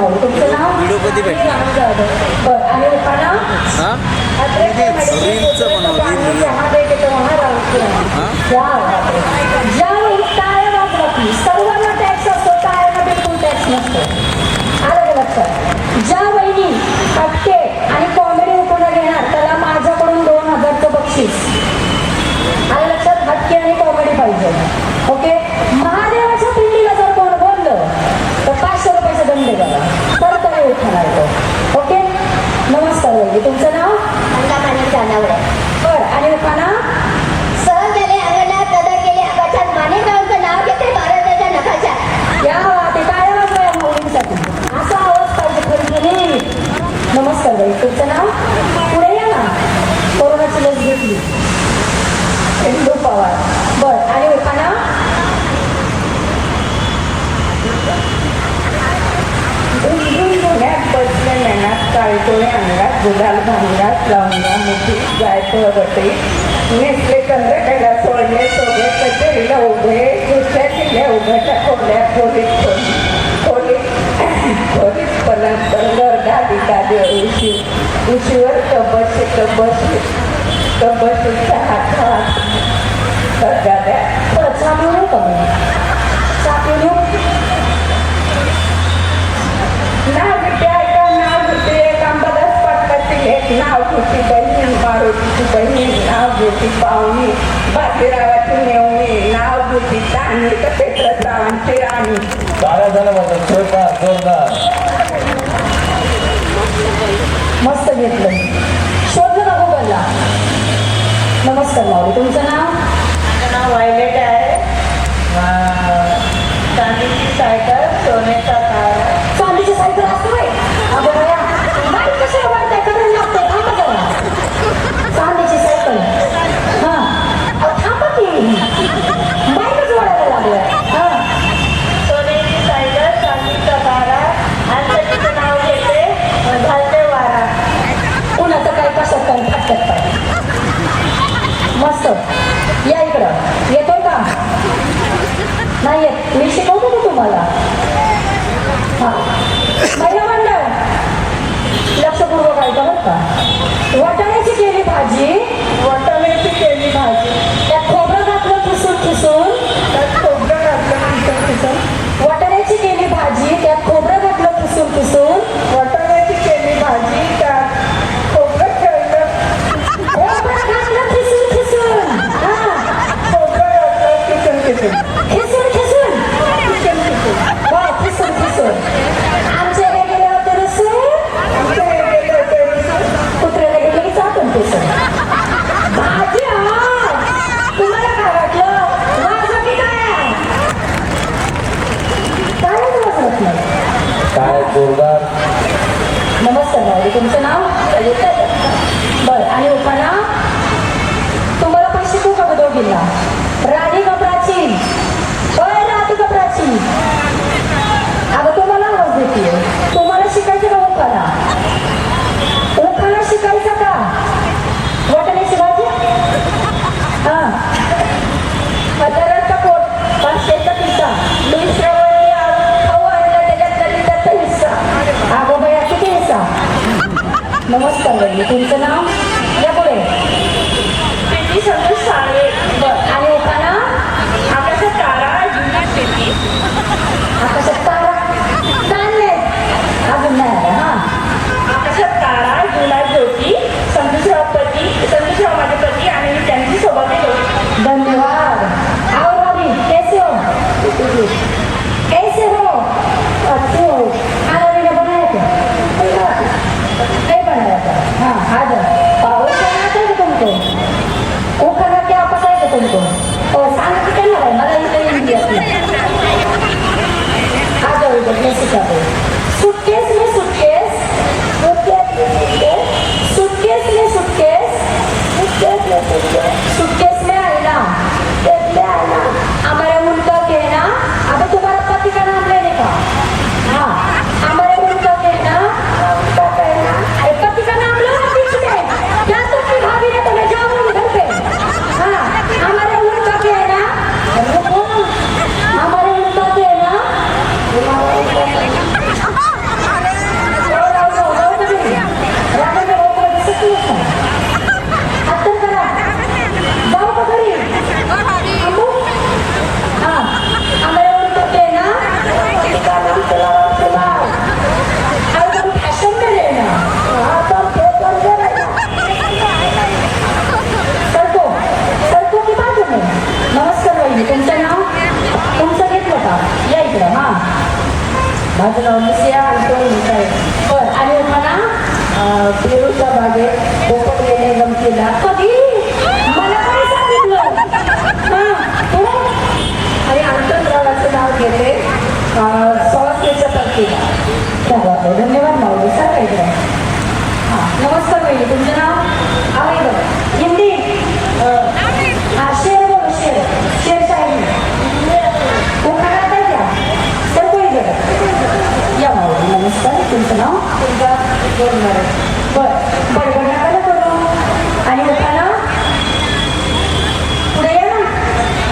जाधव तुमचं नाव? व्हिडिओ कधी आणि हां? रीलचं बनवली व्हिडिओ हां काळीतोळे अंगात गुलाल भांगात लवंगा मोठी जायचं होते नेसले कंद कडा सोडले सोडले कचेरीला उभे दुसऱ्या किल्ल्या उभ्याच्या खोल्या खोलीत खोलीत खोलीत पलांतर गादी गादी उशी. उशीवर कबशी कबशी कबशीचा हात हात. नाव होती बहीण बाळोटीची बहीण नाव होती पाहुणे बाजीरावाची नेवणे नाव होती ताणी कपेत्रसावांची राणी बारा झालं माझं जोरदार जोरदार मस्त घेतलं. शोध नको बनला नमस्कार माऊली तुमचं नाव? आहे जोरदार भाऊ तुमचं नाव? बरं आणि उपनाव तुम्हाला पैसे खूप अगोदर दिला नमस्कार तुमचं नाव गेला. कधी? मला काय सांगितलं? हो. आणि आंतररावाचं नाव घेते स्वास्थ्याच्या पत्तीला धन्यवाद माऊली सर काय नमस्कार मी तुमचं नाव?